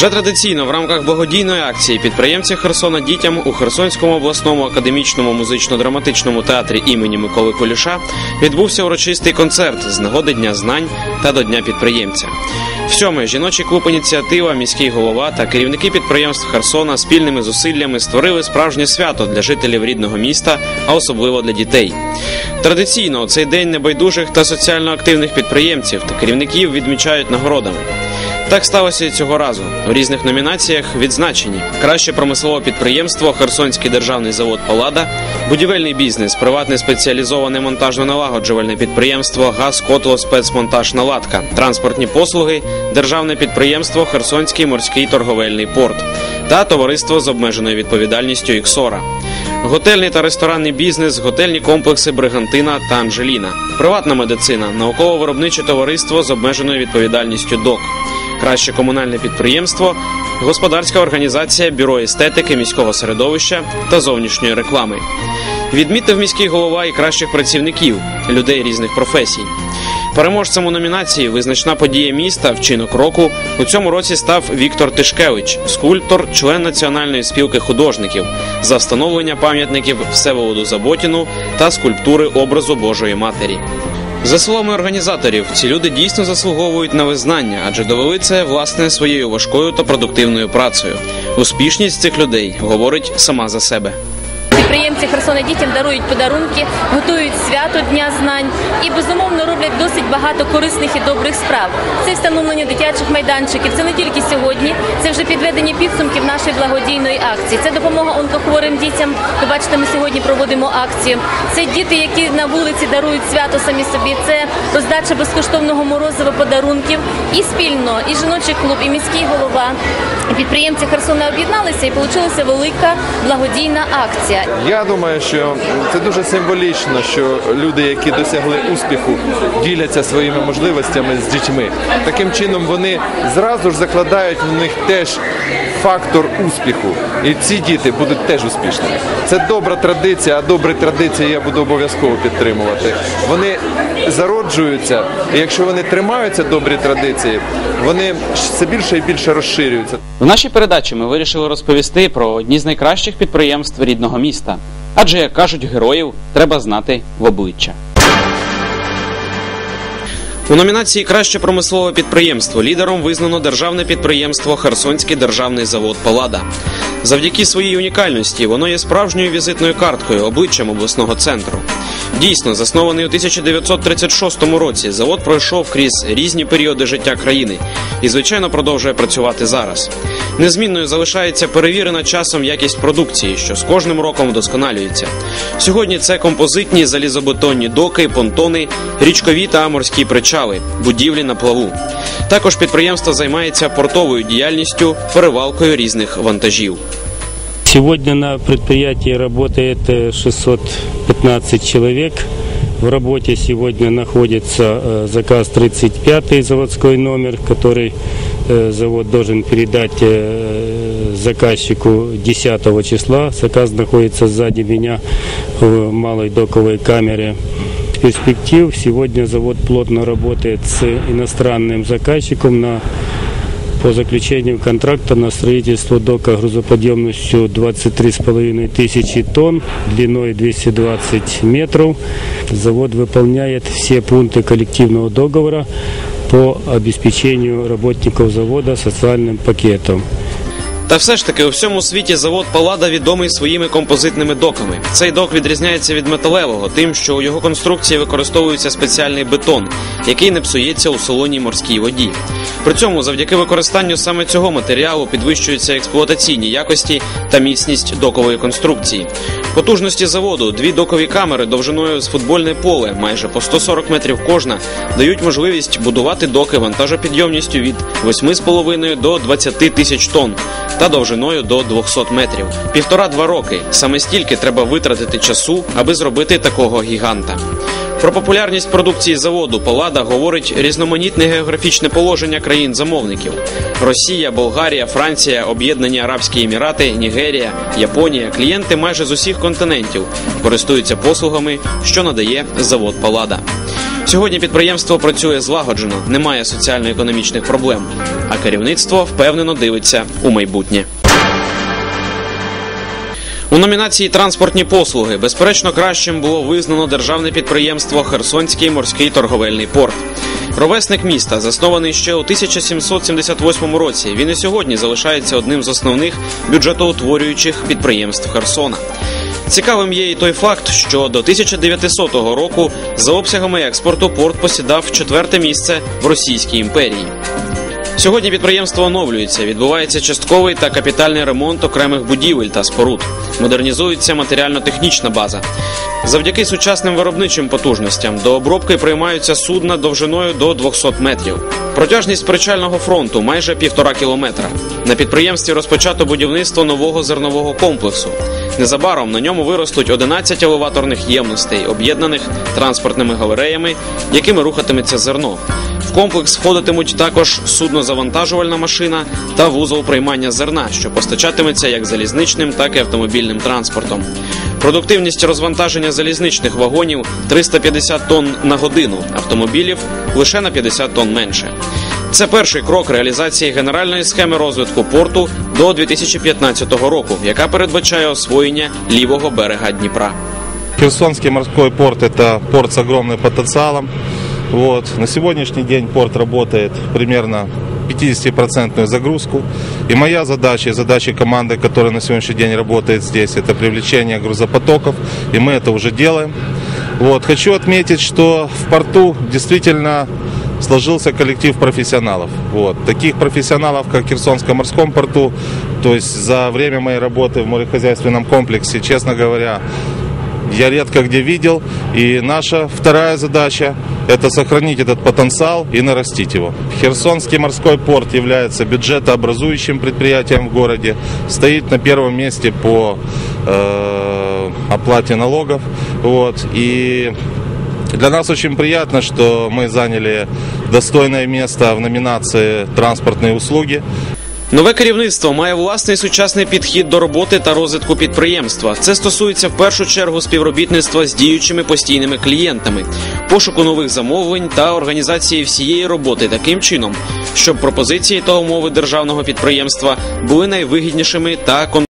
Вже традиційно в рамках благодійної акції підприємці Херсона дітям у Херсонському обласному академічному музично-драматичному театрі імені Миколи Куліша відбувся урочистий концерт з нагоди Дня знань та до Дня підприємця. В сьоме жіночий клуб ініціатива, міський голова та керівники підприємств Херсона спільними зусиллями створили справжнє свято для жителів рідного міста, а особливо для дітей. Традиційно у цей день небайдужих та соціально активних підприємців та керівників відмічають нагородами. Так сталося і цього разу. У різних номінаціях відзначені краще промислове підприємство, Херсонський державний завод Палада, будівельний бізнес, приватне спеціалізоване монтажно-налагоджувальне підприємство ГАЗ Котло спецмонтаж наладка, транспортні послуги, державне підприємство Херсонський морський торговельний порт та товариство з обмеженою відповідальністю Іксора. Готельний та ресторанний бізнес, готельні комплекси Бригантина та Анжеліна, приватна медицина, науково-виробниче товариство з обмеженою відповідальністю ДОК, краще комунальне підприємство, господарська організація Бюро естетики міського середовища та зовнішньої реклами. Відмітив міський голова і кращих працівників, людей різних професій. Переможцем у номінації Визначна подія міста Вчинок року у цьому році став Віктор Тишкевич, скульптор, член Національної спілки художників за встановлення пам'ятників Всеволоду Заботіну та скульптури образу Божої Матері. За словами організаторів, ці люди дійсно заслуговують на визнання, адже довели це власне своєю важкою та продуктивною працею. Успішність цих людей говорить сама за себе. Підприємці Херсона дітям дарують подарунки, готують свято Дня знань і безумовно роблять досить багато корисних і добрих справ. Це встановлення дитячих майданчиків. Це не тільки сьогодні, це вже підведення підсумків нашої благодійної акції. Це допомога онкохворим дітям. Ви бачите, ми сьогодні проводимо акцію. Це діти, які на вулиці дарують свято самі собі. Це роздача безкоштовного морозива подарунків. І спільно, і жіночий клуб, і міський голова, підприємці Херсона об'єдналися і вийшла велика благодійна акція. Я думаю, що це дуже символічно, що люди, які досягли успіху, діляться своїми можливостями з дітьми. Таким чином вони зразу ж закладають в них теж фактор успіху. І ці діти будуть теж успішними. Це добра традиція, а добрі традиції я буду обов'язково підтримувати. Вони зароджуються, і якщо вони тримаються добрі традиції, вони все більше і більше розширюються. В нашій передачі ми вирішили розповісти про одні з найкращих підприємств рідного міста. Адже, як кажуть, героїв треба знати в обличчя. У номінації Краще промислове підприємство лідером визнано державне підприємство Херсонський державний завод Палада. Завдяки своїй унікальності воно є справжньою візитною карткою обличчям обласного центру. Дійсно, заснований у 1936 році, завод пройшов крізь різні періоди життя країни і, звичайно, продовжує працювати зараз. Незмінною залишається перевірена часом якість продукції, що з кожним роком вдосконалюється. Сьогодні це композитні залізобетонні доки, понтони, річкові та морські причали, будівлі на плаву. Також підприємство займається портовою діяльністю, перевалкою різних вантажів. Сегодня на предприятии работает э, 615 человек. В работе сегодня находится э, заказ 35 заводской номер, который э, завод должен передать э, заказчику 10 числа. Заказ находится сзади меня в малой доковой камере. Перспектив сегодня завод плотно работает с иностранным заказчиком на по заключению контракта на строительство дока грузоподъемностью 23,5 тысячи тонн, длиной 220 метров. Завод выполняет все пункты коллективного договора по обеспечению работников завода социальным пакетом. Та все ж таки у всьому світі завод Палада відомий своїми композитними доками. Цей док відрізняється від металевого, тим, що у його конструкції використовується спеціальний бетон, який не псується у солоній морській воді. При цьому, завдяки використанню саме цього матеріалу, підвищуються експлуатаційні якості та міцність докової конструкції. Потужності заводу, дві докові камери довжиною з футбольне поле, майже по 140 метрів кожна, дають можливість будувати доки вантажопідйомністю від 8,5 до 20 тисяч тонн та довжиною до 200 метрів. Півтора-два роки. Саме стільки треба витратити часу, аби зробити такого гіганта. Про популярність продукції заводу Палада говорить різноманітне географічне положення країн-замовників: Росія, Болгарія, Франція, Об'єднані Арабські Емірати, Нігерія, Японія. Клієнти майже з усіх континентів користуються послугами, що надає завод Палада. Сьогодні підприємство працює злагоджено, немає соціально-економічних проблем, а керівництво впевнено дивиться у майбутнє. У номінації Транспортні послуги безперечно кращим було визнано державне підприємство Херсонський морський торговельний порт. Ровесник міста, заснований ще у 1778 році. Він і сьогодні залишається одним з основних бюджетоутворюючих підприємств Херсона. Цікавим є і той факт, що до 1900 року за обсягами експорту порт посідав четверте місце в Російській імперії. Сьогодні підприємство оновлюється, відбувається частковий та капітальний ремонт окремих будівель та споруд. Модернізується матеріально-технічна база. Завдяки сучасним виробничим потужностям до обробки приймаються судна довжиною до 200 метрів. Протяжність причального фронту майже півтора кілометра. На підприємстві розпочато будівництво нового зернового комплексу. Незабаром на ньому виростуть 11 елеваторних ємностей, об'єднаних транспортними галереями, якими рухатиметься зерно. Комплекс входитимуть також суднозавантажувальна машина та вузол приймання зерна, що постачатиметься як залізничним, так і автомобільним транспортом. Продуктивність розвантаження залізничних вагонів 350 тонн на годину, автомобілів лише на 50 тонн менше. Це перший крок реалізації генеральної схеми розвитку порту до 2015 року, яка передбачає освоєння лівого берега Дніпра. Херсонский морской порт – это порт с огромным потенциалом. Вот. На сегодняшний день порт работает примерно 50% загрузку. И моя задача, и задача команды, которая на сегодняшний день работает здесь, это привлечение грузопотоков. И мы это уже делаем. Вот. Хочу отметить, что в порту действительно сложился коллектив профессионалов. Вот. Таких профессионалов, как в Херсонском морском порту, то есть за время моей работы в морехозяйственном комплексе, честно говоря, я редко где видел. И наша вторая задача – это сохранить этот потенциал и нарастить его. Херсонский морской порт является бюджетообразующим предприятием в городе. Стоит на первом месте по э, оплате налогов. Вот. И для нас очень приятно, что мы заняли достойное место в номинации «Транспортные услуги». Нове керівництво має власний сучасний підхід до роботи та розвитку підприємства. Це стосується в першу чергу співробітництва з діючими постійними клієнтами, пошуку нових замовлень та організації всієї роботи таким чином, щоб пропозиції та умови державного підприємства були найвигіднішими та кон.